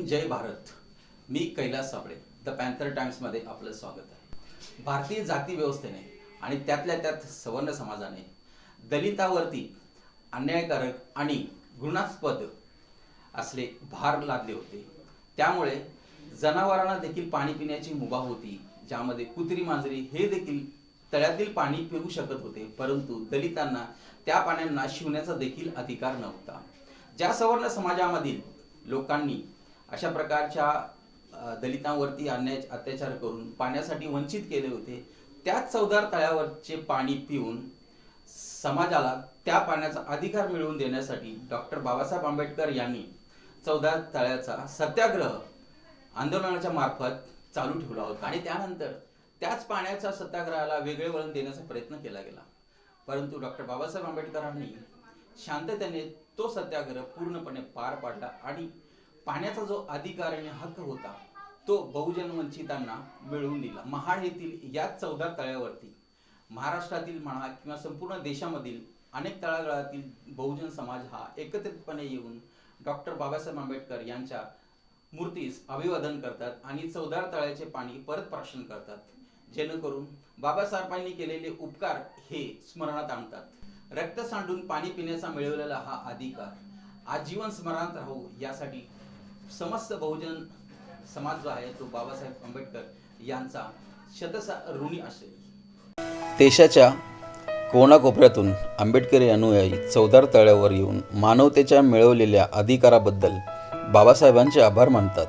भीम जय भारत. मी Kailas Sable the panther टाइम्समध्ये आपलं स्वागत आहे. भारतीय जाती व्यवस्थेने आणि त्यातल्या त्यात सवर्ण समाजाने दलितावरती अन्यायकारक आणि घृणास्पद असले भार लादले होते. त्यामुळे जनावरांना देखील पाणी पिण्याची मुभा होती ज्यामध्ये कुत्री मांजरी हे देखील तळ्यातील पाणी पिऊ शकत होते परंतु दलितांना त्या पाण्यांना शिवण्याचा देखील अधिकार नव्हता. ज्या सवर्ण समाजामधील लोकांनी अशा प्रकारच्या दलितांवरती अन्याय अत्याचार करून पाण्यासाठी वंचित केले होते त्याच चौदार तळ्यावरचे पाणी पिऊन समाजाला त्या पाण्याचा अधिकार मिळवून देण्यासाठी डॉक्टर बाबासाहेब आंबेडकर यांनी चौदार तळ्याचा सत्याग्रह आंदोलनाच्या मार्फत चालू ठेवला होता. आणि त्यानंतर त्याच पाण्याच्या सत्याग्रहाला वेगळे वळण देण्याचा प्रयत्न केला गेला. परंतु डॉक्टर बाबासाहेब आंबेडकरांनी शांततेने तो सत्याग्रह पूर्णपणे पार पाडला आणि पाण्याचा जो अधिकार आणि हक्क होता तो बहुजन वंचितांना मिळवून दिला. महाड येथील याच चौदा तळ्यावरती महाराष्ट्रातील म्हणा किंवा संपूर्ण देशामधील अनेक तळागाळातील बहुजन समाज हा एकत्रितपणे येऊन डॉक्टर बाबासाहेब आंबेडकर यांच्या मूर्तीस अभिवादन करतात आणि चौदार तळ्याचे पाणी परत प्राशन करतात. जेणेकरून बाबासाहेबांनी केलेले उपकार हे स्मरणात आणतात. रक्त सांडून पाणी पिण्याचा मिळवलेला हा अधिकार आजीवन स्मरणात राहू यासाठी समस्त बहुजन समाज जो आहे तो बाबासाहेब आंबेडकर यांचा शतसा ऋणी असेल. देशाच्या कोणाकोपऱ्यातून आंबेडकरी अनुयायी चौदार तळ्यावर येऊन मानवतेच्या मिळवलेल्या अधिकाराबद्दल बाबासाहेबांचे आभार मानतात.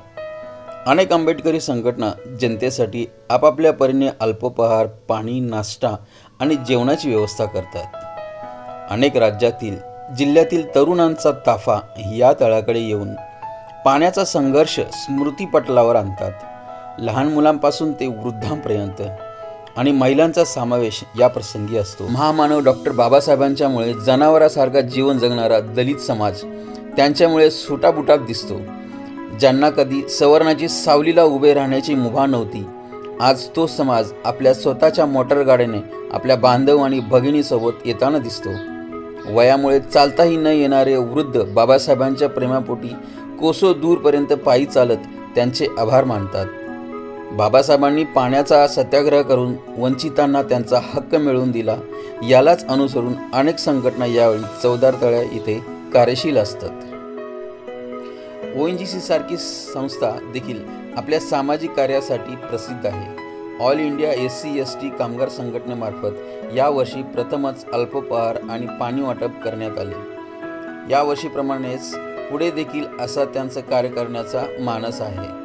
अनेक आंबेडकरी संघटना जनतेसाठी आपापल्या परीने अल्पोपहार पाणी नाश्ता आणि जेवणाची व्यवस्था करतात. अनेक राज्यातील जिल्ह्यातील तरुणांचा ताफा या तळाकडे येऊन पाण्याचा संघर्ष स्मृतीपटलावर आणतात. लहान मुलांपासून ते वृद्धांपर्यंत आणि महिलांचा समावेश या प्रसंगी असतो. महामानव डॉक्टर बाबासाहेबांच्यामुळे जनावरासारखा जीवन जगणारा दलित समाज त्यांच्यामुळे सुटाबुटात दिसतो. ज्यांना कधी सवर्णाची सावलीला उभे राहण्याची मुभा नव्हती आज तो समाज आपल्या स्वतःच्या मोटरगाडीने आपल्या बांधव आणि भगिनीसोबत येताना दिसतो. वयामुळे चालताही न येणारे वृद्ध बाबासाहेबांच्या प्रेमापोटी कोसो दूरपर्यंत पायी चालत त्यांचे आभार मानतात. बाबासाहेबांनी पाण्याचा सत्याग्रह करून वंचितांना त्यांचा हक्क मिळवून दिला. यालाच अनुसरून अनेक संघटना यावेळी चौदार तळ्या इथे कार्यशील असतात. ओ एन जी सी सारखी संस्था देखील आपल्या सामाजिक कार्यासाठी प्रसिद्ध आहे. All India S C S T कामगार संघटनेमार्फत यावर्षी प्रथमच अल्पोपहार आणि पाणी वाटप करण्यात आले. यावर्षीप्रमाणेच पुढे देखील असा त्यांचं कार्य करण्याचा मानस आहे.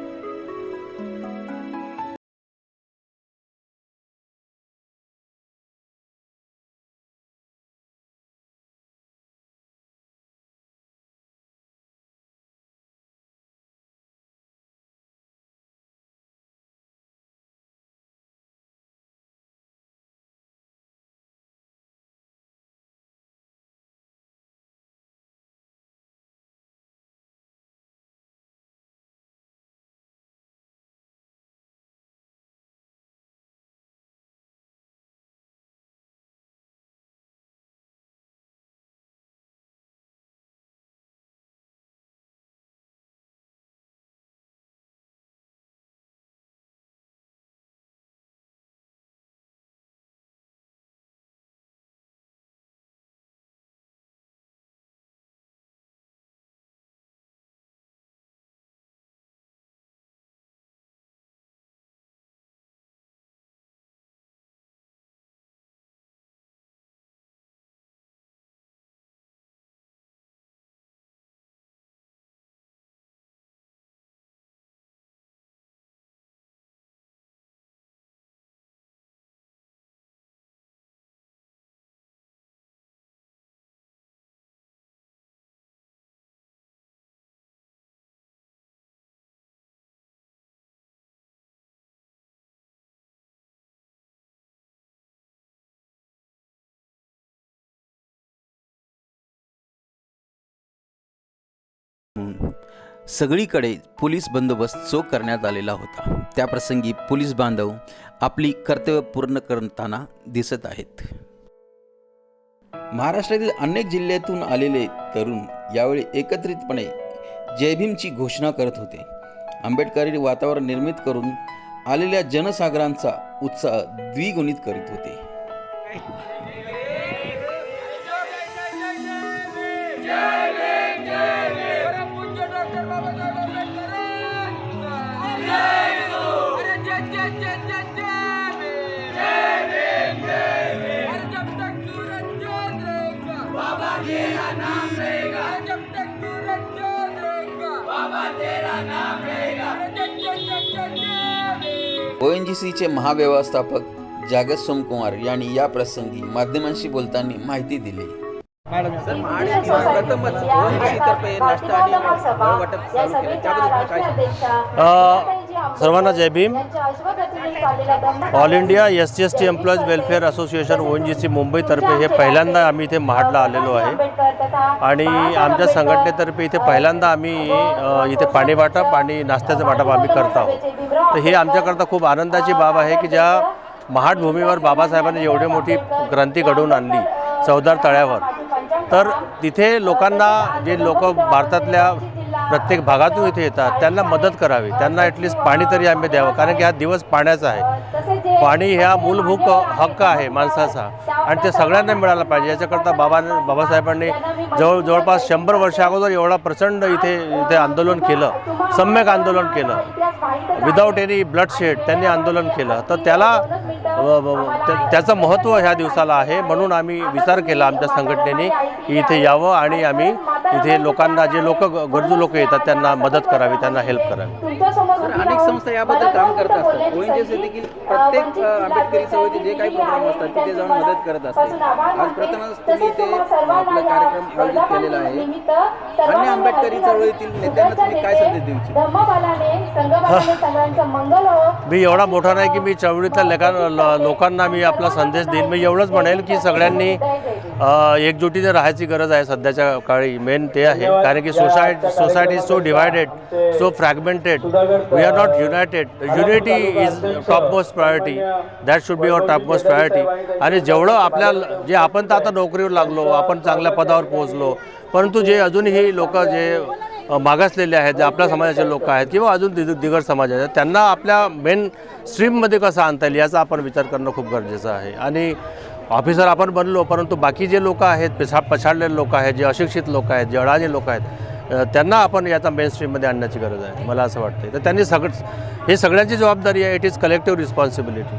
सगळीकडे पोलीस बंदोबस्त चोख करण्यात आलेला होता त्याप्रसंगी पोलीस बांधव आपली कर्तव्य पूर्ण करताना दिसत आहेत. महाराष्ट्रातील अनेक जिल्ह्यातून आलेले तरुण यावेळी एकत्रितपणे जय भीमची घोषणा करत होते. आंबेडकरी वातावरण निर्मित करून आलेल्या जनसागरांचा उत्साह द्विगुणित करीत होते. जी सीचे महाव्यवस्थापक जागत सोमकुमार यांनी या प्रसंगी माध्यमांशी बोलताना माहिती दिली. प्रथमच नाश्ता आणि वाटप सर्वांना जय Bhim. All India S C S T employees welfare association O N G C मुंबईतर्फे हे पहिल्यांदा आम्ही इथे महाडला आलेलो आहे. आणि आमच्या संघटनेतर्फे इथे पहिल्यांदा आम्ही इथे पाणी वाटप आणि नाश्त्याचं वाटप आम्ही करत आहोत. तर हे आमच्याकरता खूप आनंदाची बाब आहे की ज्या महाड भूमीवर बाबासाहेबांनी एवढी मोठी क्रांती घडवून आणली चौदार तळ्यावर. तर तिथे लोकांना जे लोक भारतातल्या प्रत्येक भागातून इथे येतात. त्यांना मदत करावी. त्यांना ॲटलिस्ट पाणी तरी आम्ही द्यावं. कारण की हा दिवस पाण्याचा आहे. पाणी ह्या मूलभूत हक्क आहे माणसाचा. आणि ते सगळ्यांना मिळालं पाहिजे. याच्याकरता बाबा बाबासाहेबांनी जवळ जवळपास शंभर वर्ष अगोदर एवढा प्रचंड इथे इथे आंदोलन केलं. सम्यक आंदोलन केलं. विदाऊट एनी ब्लडशेड त्यांनी आंदोलन केलं. तर त्याला त्या- त्याचं महत्त्व ह्या दिवसाला आहे. म्हणून आम्ही विचार केला आमच्या संघटनेने की इथे यावं आणि आम्ही इथे लोकांना जे लोक गरजू लोक येतात त्यांना मदत करावी त्यांना हेल्प करावी. अनेक संस्था याबद्दल काम करत असतात. ओएनजीसी देखील प्रत्येक आंबेडकरी चळवळीचे जे काही प्रोग्राम असतात तिथे जाऊन मदत करत असते आज प्रथमच तुम्ही इथे आपला कार्यक्रम आयोजित केलेला आहे. अन्य आंबेडकरी चळवळीतील नेत्यांना तुम्ही काय संदेश देऊ इच्छिता? मी एवढा मोठा नाही की मी चळवळीतल्या लोकांना मी आपला संदेश देईन. मी एवढंच म्हणेल की सगळ्यांनी एकजुटीने राहायची गरज आहे सध्याच्या काळी. मेन ते आहे. कारण की society society is so divided so fragmented we are not united unity is top most priority that should be or top most priority आणि जेवढं आपल्या जे आपण तर आता नोकरीवर लागलो आपण चांगल्या पदावर पोहोचलो परंतु जे अजूनही लोक जे मागासलेले आहेत जे आपल्या समाजाचे लोक आहेत किंवा अजून दि दिगर समाज आहेत त्यांना आपल्या मेन स्ट्रीममध्ये कसं आणता येईल याचा आपण विचार करणं खूप गरजेचं आहे. आणि ऑफिसर आपण बनलो परंतु बाकी जे लोक आहेत पिछा पछाडलेले लोक आहेत जे अशिक्षित लोक आहेत जे अडाणी लोक आहेत त्यांना आपण याचा मेन स्ट्रीममध्ये आणण्याची गरज आहे मला असं वाटतं तर त्यांनी सगळं हे सगळ्यांची जबाबदारी आहे इट इज कलेक्टिव्ह रिस्पॉन्सिबिलिटी